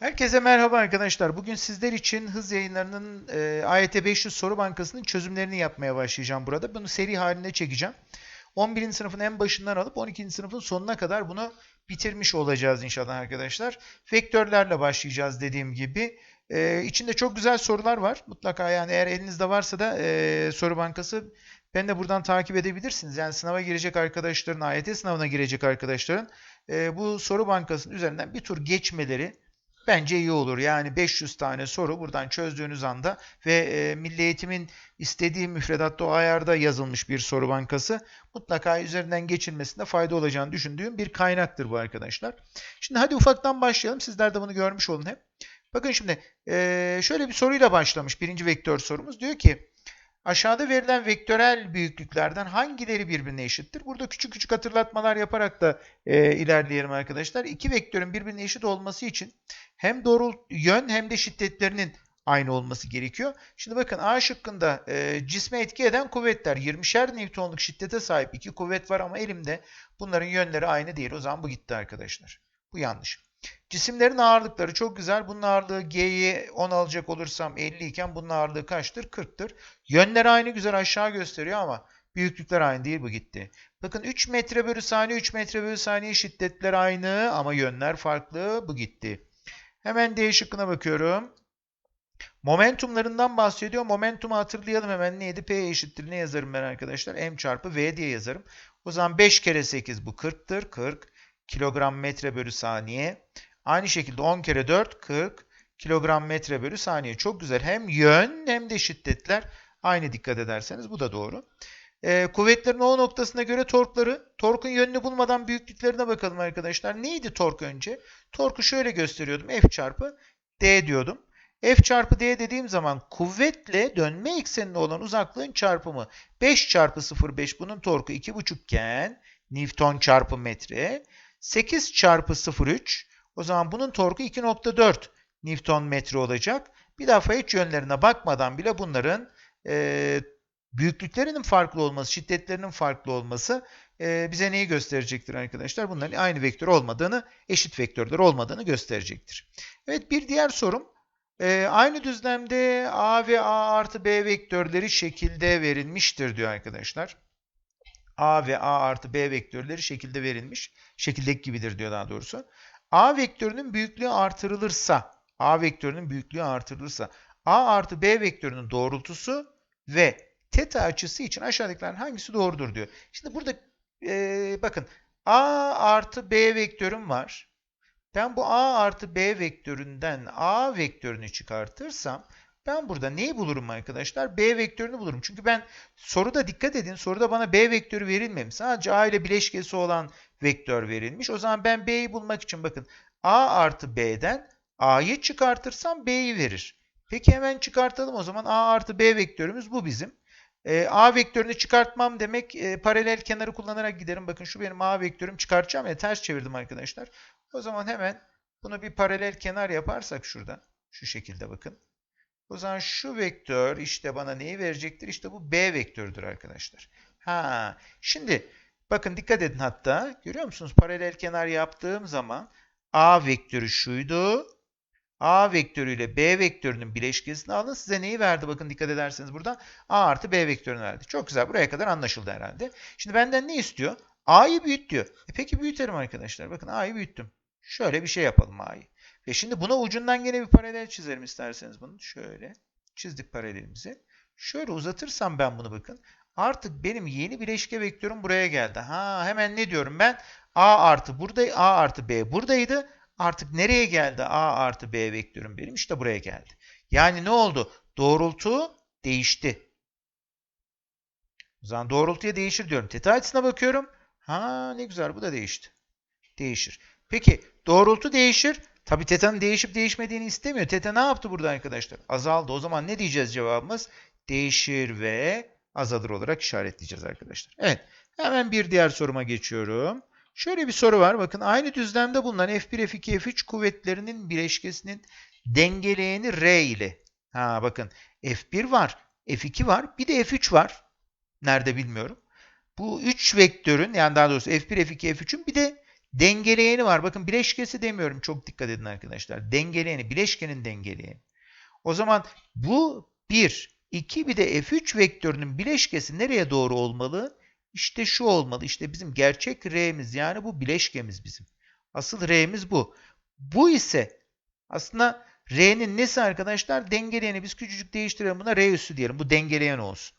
Herkese merhaba arkadaşlar. Bugün sizler için hız yayınlarının e, AYT 500 soru bankasının çözümlerini yapmaya başlayacağım burada. Bunu seri halinde çekeceğim. 11. sınıfın en başından alıp 12. sınıfın sonuna kadar bunu bitirmiş olacağız inşallah arkadaşlar. Vektörlerle başlayacağız dediğim gibi. E, içinde çok güzel sorular var. Mutlaka yani eğer elinizde varsa da e, soru bankası ben de buradan takip edebilirsiniz. Yani sınava girecek arkadaşların, AYT sınavına girecek arkadaşların e, bu soru bankasının üzerinden bir tur geçmeleri Bence iyi olur. Yani 500 tane soru buradan çözdüğünüz anda ve e, Milli Eğitim'in istediği müfredatta o ayarda yazılmış bir soru bankası mutlaka üzerinden geçilmesinde fayda olacağını düşündüğüm bir kaynaktır bu arkadaşlar. Şimdi hadi ufaktan başlayalım. Sizler de bunu görmüş olun hep. Bakın şimdi e, şöyle bir soruyla başlamış birinci vektör sorumuz. Diyor ki Aşağıda verilen vektörel büyüklüklerden hangileri birbirine eşittir? Burada küçük küçük hatırlatmalar yaparak da e, ilerleyelim arkadaşlar. İki vektörün birbirine eşit olması için hem doğru yön hem de şiddetlerinin aynı olması gerekiyor. Şimdi bakın A şıkkında e, cisme etki eden kuvvetler 20'şer Newton'luk şiddete sahip iki kuvvet var ama elimde bunların yönleri aynı değil. O zaman bu gitti arkadaşlar. Bu yanlış. Cisimlerin ağırlıkları çok güzel. Bunun ağırlığı G'yi 10 alacak olursam 50 iken bunun ağırlığı kaçtır? 40'tır. Yönler aynı güzel aşağı gösteriyor ama büyüklükler aynı değil bu gitti. Bakın 3 metre bölü saniye 3 metre bölü saniye şiddetler aynı ama yönler farklı bu gitti. Hemen D şıkkına bakıyorum. Momentumlarından bahsediyor. Momentumu hatırlayalım hemen neydi? P eşittir ne yazarım ben arkadaşlar? M çarpı V diye yazarım. O zaman 5 kere 8 bu 40'tır. 40 kilogram metre bölü saniye. Aynı şekilde 10 kere 4 40 kilogram metre bölü saniye. Çok güzel. Hem yön hem de şiddetler aynı dikkat ederseniz bu da doğru. Ee, kuvvetlerin O noktasına göre torkları, torkun yönünü bulmadan büyüklüklerine bakalım arkadaşlar. Neydi tork önce? Torku şöyle gösteriyordum. F çarpı D diyordum. F çarpı D dediğim zaman kuvvetle dönme eksenine olan uzaklığın çarpımı. 5 çarpı 0,5 bunun torku 2,5 iken Newton çarpı metre. 8 çarpı 0,3 o zaman bunun torku 2,4 Newton metre olacak. Bir defa hiç yönlerine bakmadan bile bunların e, büyüklüklerinin farklı olması, şiddetlerinin farklı olması e, bize neyi gösterecektir arkadaşlar? Bunların aynı vektör olmadığını, eşit vektörler olmadığını gösterecektir. Evet bir diğer sorum. E, aynı düzlemde A ve A artı B vektörleri şekilde verilmiştir diyor arkadaşlar. A ve A artı B vektörleri şekilde verilmiş. Şekildeki gibidir diyor daha doğrusu. A vektörünün büyüklüğü artırılırsa, A vektörünün büyüklüğü artırılırsa, A artı B vektörünün doğrultusu ve teta açısı için aşağıdakilerin hangisi doğrudur diyor. Şimdi burada e, bakın A artı B vektörüm var. Ben bu A artı B vektöründen A vektörünü çıkartırsam ben burada neyi bulurum arkadaşlar? B vektörünü bulurum. Çünkü ben soruda dikkat edin. Soruda bana B vektörü verilmemiş. Sadece A ile bileşkesi olan vektör verilmiş. O zaman ben B'yi bulmak için bakın A artı B'den A'yı çıkartırsam B'yi verir. Peki hemen çıkartalım o zaman A artı B vektörümüz bu bizim. E, A vektörünü çıkartmam demek e, paralel kenarı kullanarak giderim. Bakın şu benim A vektörüm çıkartacağım ya ters çevirdim arkadaşlar. O zaman hemen bunu bir paralel kenar yaparsak şurada şu şekilde bakın. O zaman şu vektör işte bana neyi verecektir? İşte bu B vektörüdür arkadaşlar. Ha, şimdi bakın dikkat edin hatta. Görüyor musunuz? Paralel kenar yaptığım zaman A vektörü şuydu. A vektörüyle B vektörünün bileşkesini alın. Size neyi verdi? Bakın dikkat ederseniz burada A artı B vektörünü verdi. Çok güzel. Buraya kadar anlaşıldı herhalde. Şimdi benden ne istiyor? A'yı büyüt diyor. E peki büyütelim arkadaşlar. Bakın A'yı büyüttüm. Şöyle bir şey yapalım A'yı. Ve şimdi buna ucundan gene bir paralel çizelim isterseniz bunu. Şöyle çizdik paralelimizi. Şöyle uzatırsam ben bunu bakın. Artık benim yeni bileşke vektörüm buraya geldi. Ha hemen ne diyorum ben? A artı burada A artı B buradaydı. Artık nereye geldi A artı B vektörüm benim? İşte buraya geldi. Yani ne oldu? Doğrultu değişti. O zaman doğrultuya değişir diyorum. Teta açısına bakıyorum. Ha ne güzel bu da değişti. Değişir. Peki doğrultu değişir. Tabi teta'nın değişip değişmediğini istemiyor. Teta ne yaptı burada arkadaşlar? Azaldı. O zaman ne diyeceğiz cevabımız? Değişir ve azalır olarak işaretleyeceğiz arkadaşlar. Evet. Hemen bir diğer soruma geçiyorum. Şöyle bir soru var. Bakın aynı düzlemde bulunan F1, F2, F3 kuvvetlerinin bileşkesinin dengeleyeni R ile. Ha bakın F1 var, F2 var, bir de F3 var. Nerede bilmiyorum. Bu 3 vektörün yani daha doğrusu F1, F2, F3'ün bir de Dengeleyeni var. Bakın bileşkesi demiyorum. Çok dikkat edin arkadaşlar. Dengeleyeni. Bileşkenin dengeleyeni. O zaman bu 1, 2 bir de F3 vektörünün bileşkesi nereye doğru olmalı? İşte şu olmalı. İşte bizim gerçek R'miz yani bu bileşkemiz bizim. Asıl R'miz bu. Bu ise aslında R'nin nesi arkadaşlar? Dengeleyeni biz küçücük değiştirelim buna R üssü diyelim. Bu dengeleyen olsun.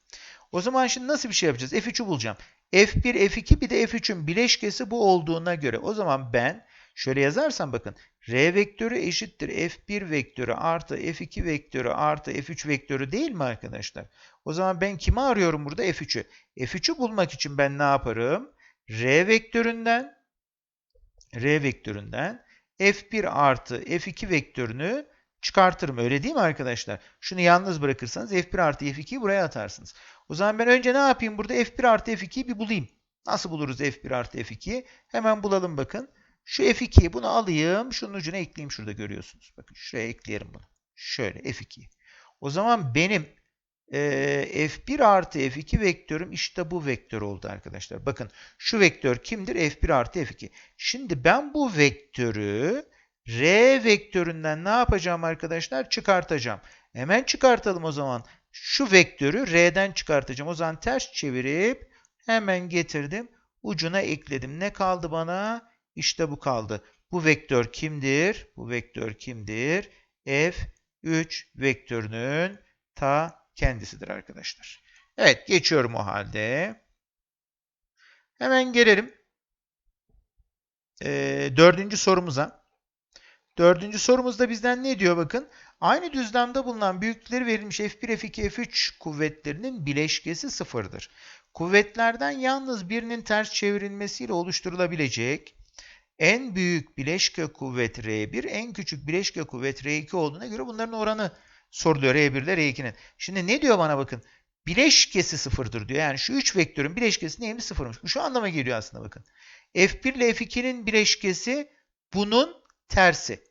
O zaman şimdi nasıl bir şey yapacağız? F3'ü bulacağım. F1, F2 bir de F3'ün bileşkesi bu olduğuna göre o zaman ben şöyle yazarsam bakın R vektörü eşittir F1 vektörü artı F2 vektörü artı F3 vektörü değil mi arkadaşlar? O zaman ben kimi arıyorum burada? F3'ü. F3'ü bulmak için ben ne yaparım? R vektöründen R vektöründen F1 artı F2 vektörünü çıkartırım. Öyle değil mi arkadaşlar? Şunu yalnız bırakırsanız F1 artı F2'yi buraya atarsınız. O zaman ben önce ne yapayım burada? F1 artı F2'yi bir bulayım. Nasıl buluruz F1 artı F2'yi? Hemen bulalım bakın. Şu F2'yi bunu alayım. Şunun ucuna ekleyeyim. Şurada görüyorsunuz. Bakın şuraya ekleyelim bunu. Şöyle F2'yi. O zaman benim e, F1 artı F2 vektörüm işte bu vektör oldu arkadaşlar. Bakın şu vektör kimdir? F1 artı F2. Şimdi ben bu vektörü R vektöründen ne yapacağım arkadaşlar? Çıkartacağım. Hemen çıkartalım o zaman. Şu vektörü R'den çıkartacağım. O zaman ters çevirip hemen getirdim. Ucuna ekledim. Ne kaldı bana? İşte bu kaldı. Bu vektör kimdir? Bu vektör kimdir? F3 vektörünün ta kendisidir arkadaşlar. Evet geçiyorum o halde. Hemen gelelim. Ee, dördüncü sorumuza. Dördüncü sorumuzda bizden ne diyor bakın. Aynı düzlemde bulunan büyüklükleri verilmiş F1, F2, F3 kuvvetlerinin bileşkesi sıfırdır. Kuvvetlerden yalnız birinin ters çevrilmesiyle oluşturulabilecek en büyük bileşke kuvvet R1, en küçük bileşke kuvvet R2 olduğuna göre bunların oranı soruluyor R1 ile R2'nin. Şimdi ne diyor bana bakın. Bileşkesi sıfırdır diyor. Yani şu üç vektörün bileşkesi neymiş sıfırmış. Bu şu anlama geliyor aslında bakın. F1 ile F2'nin bileşkesi bunun tersi.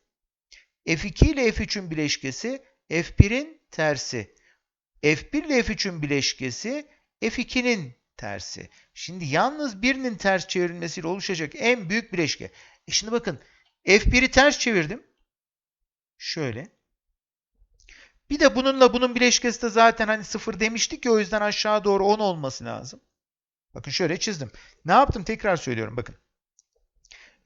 F2 ile F3'ün bileşkesi F1'in tersi. F1 ile F3'ün bileşkesi F2'nin tersi. Şimdi yalnız birinin ters çevrilmesiyle oluşacak en büyük bileşke. E şimdi bakın F1'i ters çevirdim. Şöyle. Bir de bununla bunun bileşkesi de zaten hani sıfır demiştik ya o yüzden aşağı doğru 10 olması lazım. Bakın şöyle çizdim. Ne yaptım? Tekrar söylüyorum bakın.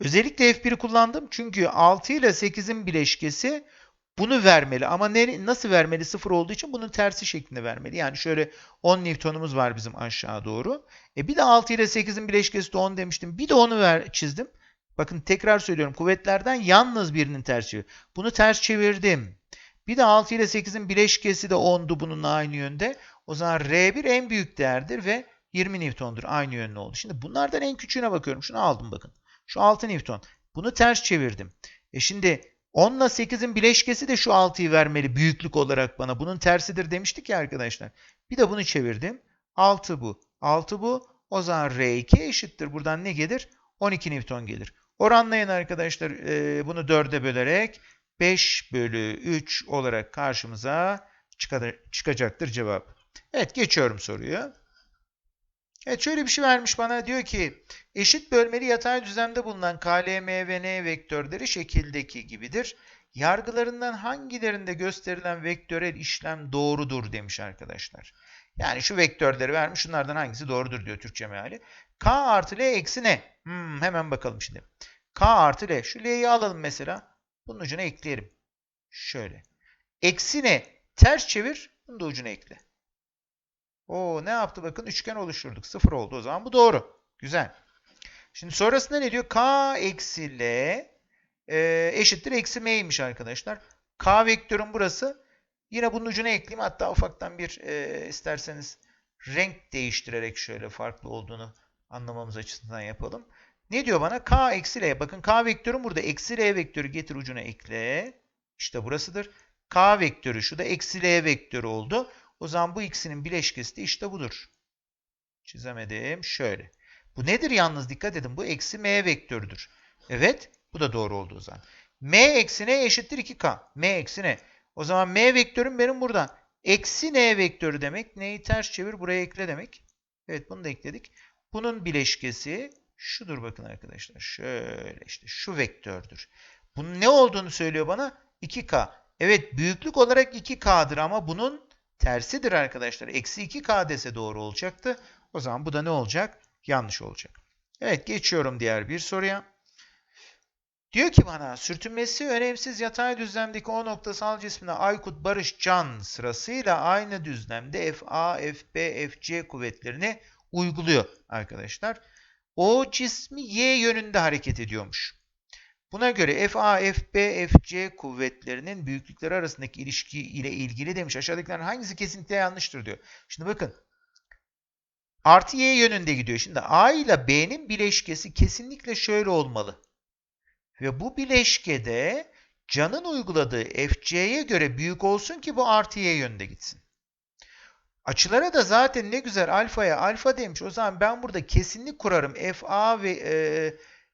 Özellikle F1'i kullandım çünkü 6 ile 8'in bileşkesi bunu vermeli. Ama ne, nasıl vermeli? 0 olduğu için bunun tersi şeklinde vermeli. Yani şöyle 10 Newton'umuz var bizim aşağı doğru. E bir de 6 ile 8'in bileşkesi de 10 demiştim. Bir de onu ver, çizdim. Bakın tekrar söylüyorum. Kuvvetlerden yalnız birinin ters çevir. Bunu ters çevirdim. Bir de 6 ile 8'in bileşkesi de 10'du bununla aynı yönde. O zaman R1 en büyük değerdir ve 20 Newton'dur. Aynı yönlü oldu. Şimdi bunlardan en küçüğüne bakıyorum. Şunu aldım bakın. Şu 6 Newton. Bunu ters çevirdim. E şimdi 10 ile 8'in bileşkesi de şu 6'yı vermeli büyüklük olarak bana. Bunun tersidir demiştik ya arkadaşlar. Bir de bunu çevirdim. 6 bu. 6 bu. O zaman R2 eşittir. Buradan ne gelir? 12 Newton gelir. Oranlayın arkadaşlar e, bunu 4'e bölerek 5 bölü 3 olarak karşımıza çıkacaktır cevap. Evet geçiyorum soruyu. Evet şöyle bir şey vermiş bana. Diyor ki eşit bölmeli yatay düzlemde bulunan KLM ve N vektörleri şekildeki gibidir. Yargılarından hangilerinde gösterilen vektörel işlem doğrudur demiş arkadaşlar. Yani şu vektörleri vermiş. Şunlardan hangisi doğrudur diyor Türkçe meali. K artı L eksi ne? Hmm, hemen bakalım şimdi. K artı L. Şu L'yi alalım mesela. Bunun ucuna ekleyelim. Şöyle. Eksi ne? Ters çevir. Bunun da ucuna ekle. O ne yaptı bakın üçgen oluşturduk. Sıfır oldu o zaman bu doğru. Güzel. Şimdi sonrasında ne diyor? K eksi L e, eşittir eksi M'ymiş arkadaşlar. K vektörün burası. Yine bunun ucuna ekleyeyim. Hatta ufaktan bir e, isterseniz renk değiştirerek şöyle farklı olduğunu anlamamız açısından yapalım. Ne diyor bana? K eksi L. Bakın K vektörün burada. Eksi L vektörü getir ucuna ekle. İşte burasıdır. K vektörü şu da eksi L vektörü oldu. O zaman bu ikisinin bileşkesi de işte budur. Çizemedim. Şöyle. Bu nedir yalnız dikkat edin. Bu eksi m vektörüdür. Evet. Bu da doğru oldu o zaman. m eksi n eşittir 2k. m eksi n. O zaman m vektörüm benim burada. Eksi n vektörü demek. N'yi ters çevir buraya ekle demek. Evet bunu da ekledik. Bunun bileşkesi şudur bakın arkadaşlar. Şöyle işte şu vektördür. Bunun ne olduğunu söylüyor bana? 2K. Evet büyüklük olarak 2K'dır ama bunun tersidir arkadaşlar. Eksi 2K dese doğru olacaktı. O zaman bu da ne olacak? Yanlış olacak. Evet geçiyorum diğer bir soruya. Diyor ki bana sürtünmesi önemsiz yatay düzlemdeki o noktasal cismine Aykut, Barış, Can sırasıyla aynı düzlemde FA, FB, FC kuvvetlerini uyguluyor arkadaşlar. O cismi Y yönünde hareket ediyormuş. Buna göre FA, FB, FC kuvvetlerinin büyüklükleri arasındaki ilişki ile ilgili demiş. Aşağıdakilerin hangisi kesinlikle yanlıştır diyor. Şimdi bakın. Artı Y yönünde gidiyor. Şimdi A ile B'nin bileşkesi kesinlikle şöyle olmalı. Ve bu bileşkede canın uyguladığı FC'ye göre büyük olsun ki bu artı Y yönünde gitsin. Açılara da zaten ne güzel alfaya alfa demiş. O zaman ben burada kesinlik kurarım. FA ve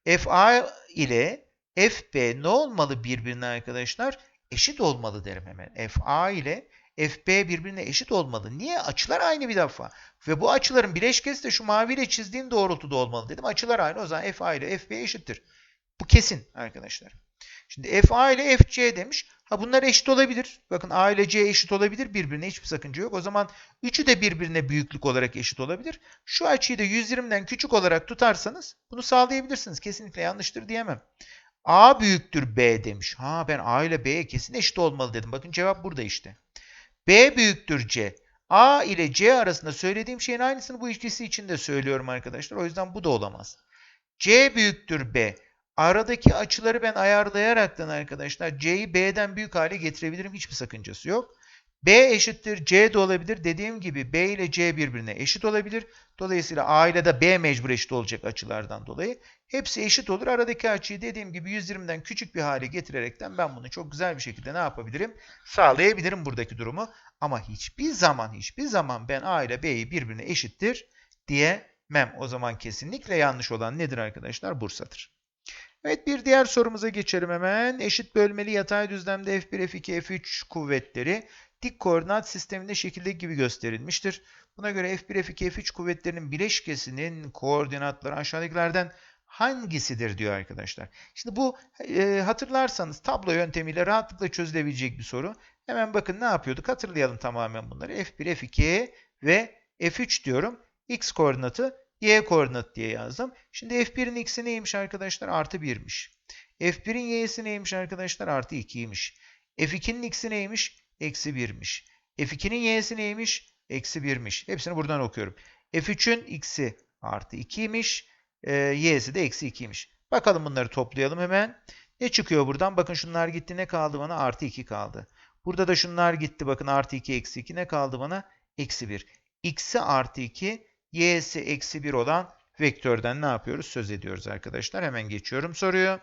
e, FA ile FB ne olmalı birbirine arkadaşlar? Eşit olmalı derim hemen. FA ile FB birbirine eşit olmalı. Niye? Açılar aynı bir defa. Ve bu açıların bileşkesi de şu maviyle çizdiğim doğrultuda olmalı dedim. Açılar aynı. O zaman FA ile FB eşittir. Bu kesin arkadaşlar. Şimdi FA ile FC demiş. Ha bunlar eşit olabilir. Bakın A ile C eşit olabilir. Birbirine hiçbir sakınca yok. O zaman üçü de birbirine büyüklük olarak eşit olabilir. Şu açıyı da 120'den küçük olarak tutarsanız bunu sağlayabilirsiniz. Kesinlikle yanlıştır diyemem. A büyüktür B demiş. Ha ben A ile B'ye kesin eşit olmalı dedim. Bakın cevap burada işte. B büyüktür C. A ile C arasında söylediğim şeyin aynısını bu ikisi için de söylüyorum arkadaşlar. O yüzden bu da olamaz. C büyüktür B. Aradaki açıları ben ayarlayaraktan arkadaşlar C'yi B'den büyük hale getirebilirim. Hiçbir sakıncası yok. B eşittir C de olabilir. Dediğim gibi B ile C birbirine eşit olabilir. Dolayısıyla A ile de B mecbur eşit olacak açılardan dolayı. Hepsi eşit olur. Aradaki açıyı dediğim gibi 120'den küçük bir hale getirerekten ben bunu çok güzel bir şekilde ne yapabilirim? Sağlayabilirim buradaki durumu. Ama hiçbir zaman hiçbir zaman ben A ile B'yi birbirine eşittir diyemem. O zaman kesinlikle yanlış olan nedir arkadaşlar? Bursa'dır. Evet bir diğer sorumuza geçelim hemen. Eşit bölmeli yatay düzlemde F1, F2, F3 kuvvetleri dik koordinat sisteminde şekildeki gibi gösterilmiştir. Buna göre F1, F2, F3 kuvvetlerinin bileşkesinin koordinatları aşağıdakilerden hangisidir diyor arkadaşlar. Şimdi bu e, hatırlarsanız tablo yöntemiyle rahatlıkla çözülebilecek bir soru. Hemen bakın ne yapıyorduk hatırlayalım tamamen bunları. F1, F2 ve F3 diyorum. X koordinatı y koordinat diye yazdım. Şimdi f1'in x'i neymiş arkadaşlar? Artı 1'miş. f1'in y'si neymiş arkadaşlar? Artı 2'ymiş. f2'nin x'i neymiş? Eksi 1'miş. f2'nin y'si neymiş? Eksi 1'miş. Hepsini buradan okuyorum. f3'ün x'i artı 2'ymiş. E, y'si de eksi 2'ymiş. Bakalım bunları toplayalım hemen. Ne çıkıyor buradan? Bakın şunlar gitti. Ne kaldı bana? Artı 2 kaldı. Burada da şunlar gitti. Bakın artı 2 eksi 2 ne kaldı bana? Eksi 1. x'i artı 2 y'si eksi 1 olan vektörden ne yapıyoruz? Söz ediyoruz arkadaşlar. Hemen geçiyorum soruyu.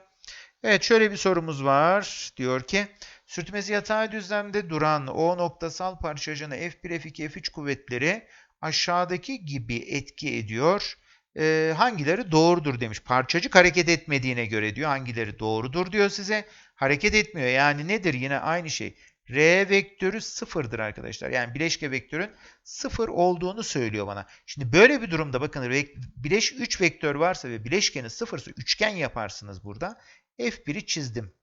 Evet şöyle bir sorumuz var. Diyor ki sürtmesi yatay düzlemde duran O noktasal parçacığına F1, F2, F3 kuvvetleri aşağıdaki gibi etki ediyor. Ee, hangileri doğrudur demiş. Parçacık hareket etmediğine göre diyor. Hangileri doğrudur diyor size. Hareket etmiyor. Yani nedir? Yine aynı şey. R vektörü sıfırdır arkadaşlar. Yani bileşke vektörün sıfır olduğunu söylüyor bana. Şimdi böyle bir durumda bakın bileş 3 vektör varsa ve bileşkeni sıfırsa üçgen yaparsınız burada. F1'i çizdim.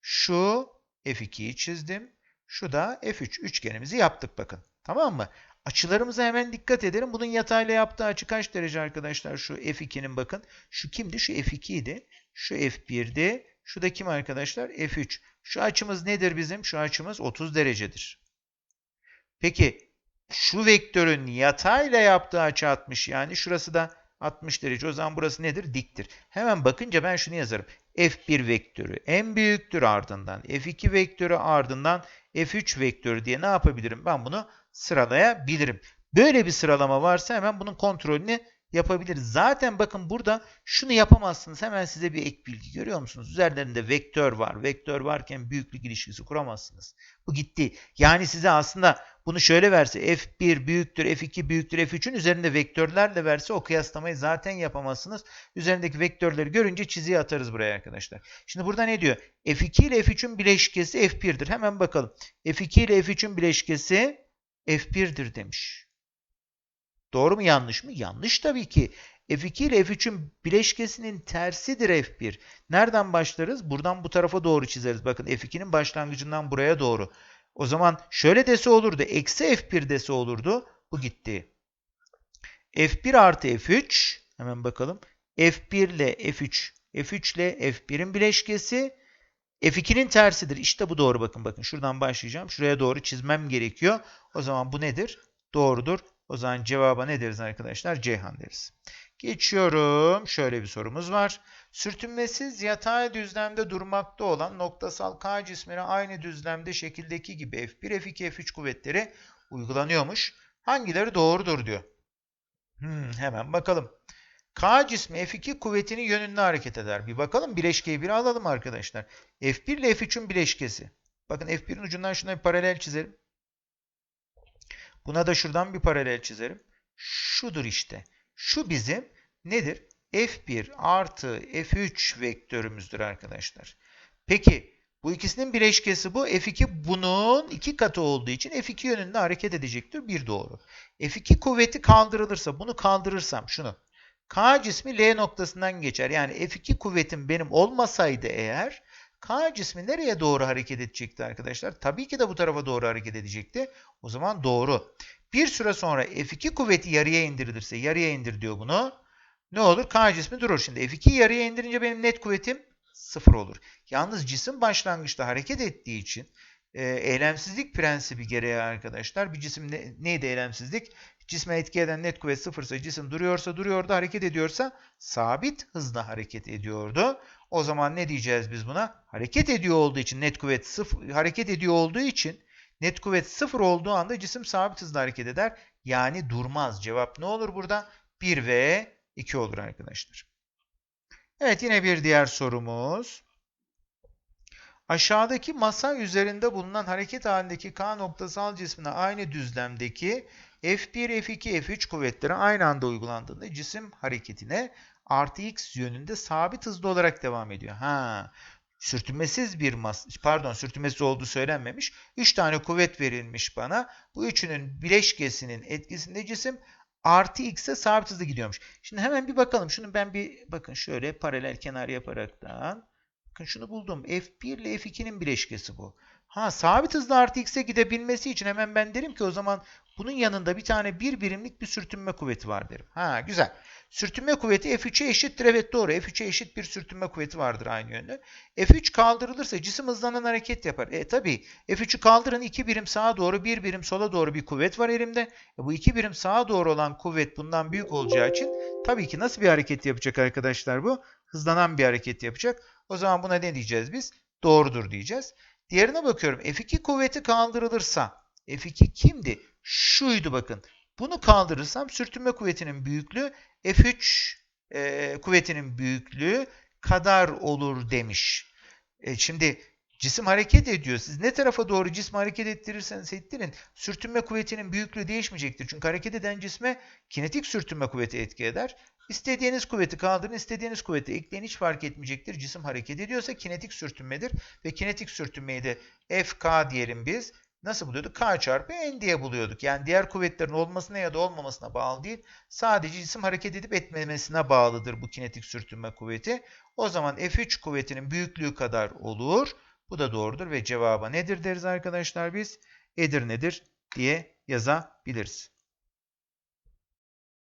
Şu F2'yi çizdim. Şu da F3 üçgenimizi yaptık bakın. Tamam mı? Açılarımıza hemen dikkat edelim. Bunun yatayla yaptığı açı kaç derece arkadaşlar? Şu F2'nin bakın. Şu kimdi? Şu F2 idi. Şu F1'di. Şu da kim arkadaşlar? F3. Şu açımız nedir bizim? Şu açımız 30 derecedir. Peki şu vektörün yatayla yaptığı açı 60 yani şurası da 60 derece. O zaman burası nedir? Diktir. Hemen bakınca ben şunu yazarım. F1 vektörü en büyüktür ardından F2 vektörü ardından F3 vektörü diye ne yapabilirim? Ben bunu sıralayabilirim. Böyle bir sıralama varsa hemen bunun kontrolünü yapabiliriz. Zaten bakın burada şunu yapamazsınız. Hemen size bir ek bilgi görüyor musunuz? Üzerlerinde vektör var. Vektör varken büyüklük ilişkisi kuramazsınız. Bu gitti. Yani size aslında bunu şöyle verse F1 büyüktür, F2 büyüktür, F3'ün üzerinde vektörlerle verse o kıyaslamayı zaten yapamazsınız. Üzerindeki vektörleri görünce çiziyi atarız buraya arkadaşlar. Şimdi burada ne diyor? F2 ile F3'ün bileşkesi F1'dir. Hemen bakalım. F2 ile F3'ün bileşkesi F1'dir demiş. Doğru mu yanlış mı? Yanlış tabii ki. F2 ile F3'ün bileşkesinin tersidir F1. Nereden başlarız? Buradan bu tarafa doğru çizeriz. Bakın F2'nin başlangıcından buraya doğru. O zaman şöyle dese olurdu. Eksi F1 dese olurdu. Bu gitti. F1 artı F3. Hemen bakalım. F1 ile F3. F3 ile F1'in bileşkesi F2'nin tersidir. İşte bu doğru bakın bakın. Şuradan başlayacağım. Şuraya doğru çizmem gerekiyor. O zaman bu nedir? Doğrudur. O zaman cevaba ne deriz arkadaşlar? Ceyhan deriz. Geçiyorum. Şöyle bir sorumuz var. Sürtünmesiz yatay düzlemde durmakta olan noktasal K cismine aynı düzlemde şekildeki gibi F1, F2, F3 kuvvetleri uygulanıyormuş. Hangileri doğrudur diyor. Hmm, hemen bakalım. K cismi F2 kuvvetinin yönünde hareket eder. Bir bakalım bileşkeyi bir alalım arkadaşlar. F1 ile F3'ün bileşkesi. Bakın F1'in ucundan şuna bir paralel çizelim. Buna da şuradan bir paralel çizerim. Şudur işte. Şu bizim nedir? F1 artı F3 vektörümüzdür arkadaşlar. Peki bu ikisinin bileşkesi bu. F2 bunun iki katı olduğu için F2 yönünde hareket edecektir. Bir doğru. F2 kuvveti kaldırılırsa bunu kaldırırsam şunu. K cismi L noktasından geçer. Yani F2 kuvvetim benim olmasaydı eğer K cismi nereye doğru hareket edecekti arkadaşlar? Tabii ki de bu tarafa doğru hareket edecekti. O zaman doğru. Bir süre sonra F2 kuvveti yarıya indirilirse, yarıya indir diyor bunu. Ne olur? K cismi durur. Şimdi F2'yi yarıya indirince benim net kuvvetim sıfır olur. Yalnız cisim başlangıçta hareket ettiği için e, eylemsizlik prensibi gereği arkadaşlar bir cisim ne, neydi eylemsizlik? Cisme etki eden net kuvvet sıfırsa cisim duruyorsa duruyordu, hareket ediyorsa sabit hızla hareket ediyordu. O zaman ne diyeceğiz biz buna? Hareket ediyor olduğu için net kuvvet sıfır, hareket ediyor olduğu için net kuvvet sıfır olduğu anda cisim sabit hızla hareket eder. Yani durmaz. Cevap ne olur burada? 1 ve 2 olur arkadaşlar. Evet yine bir diğer sorumuz. Aşağıdaki masa üzerinde bulunan hareket halindeki K noktasal cismine aynı düzlemdeki F1, F2, F3 kuvvetleri aynı anda uygulandığında cisim hareketine artı x yönünde sabit hızlı olarak devam ediyor. Ha, sürtünmesiz bir mas pardon sürtünmesiz olduğu söylenmemiş. 3 tane kuvvet verilmiş bana. Bu üçünün bileşkesinin etkisinde cisim artı x'e sabit hızlı gidiyormuş. Şimdi hemen bir bakalım. Şunu ben bir bakın şöyle paralel kenar yaparaktan bakın şunu buldum. F1 ile F2'nin bileşkesi bu. Ha sabit hızla artı x'e gidebilmesi için hemen ben derim ki o zaman bunun yanında bir tane bir birimlik bir sürtünme kuvveti var derim. Ha güzel. Sürtünme kuvveti F3'e eşittir. Evet doğru. F3'e eşit bir sürtünme kuvveti vardır aynı yönde. F3 kaldırılırsa cisim hızlanan hareket yapar. E tabi F3'ü kaldırın iki birim sağa doğru bir birim sola doğru bir kuvvet var elimde. E, bu iki birim sağa doğru olan kuvvet bundan büyük olacağı için tabii ki nasıl bir hareket yapacak arkadaşlar bu? Hızlanan bir hareket yapacak. O zaman buna ne diyeceğiz biz? Doğrudur diyeceğiz. Diğerine bakıyorum. F2 kuvveti kaldırılırsa F2 kimdi? Şuydu bakın. Bunu kaldırırsam sürtünme kuvvetinin büyüklüğü F3 e, kuvvetinin büyüklüğü kadar olur demiş. E, şimdi cisim hareket ediyor. Siz ne tarafa doğru cismi hareket ettirirseniz ettirin sürtünme kuvvetinin büyüklüğü değişmeyecektir. Çünkü hareket eden cisme kinetik sürtünme kuvveti etki eder. İstediğiniz kuvveti kaldırın, istediğiniz kuvveti ekleyin hiç fark etmeyecektir. Cisim hareket ediyorsa kinetik sürtünmedir ve kinetik sürtünmeyi de FK diyelim biz. Nasıl buluyorduk? K çarpı N diye buluyorduk. Yani diğer kuvvetlerin olmasına ya da olmamasına bağlı değil. Sadece cisim hareket edip etmemesine bağlıdır bu kinetik sürtünme kuvveti. O zaman F3 kuvvetinin büyüklüğü kadar olur. Bu da doğrudur ve cevaba nedir deriz arkadaşlar biz? Edirne'dir diye yazabiliriz.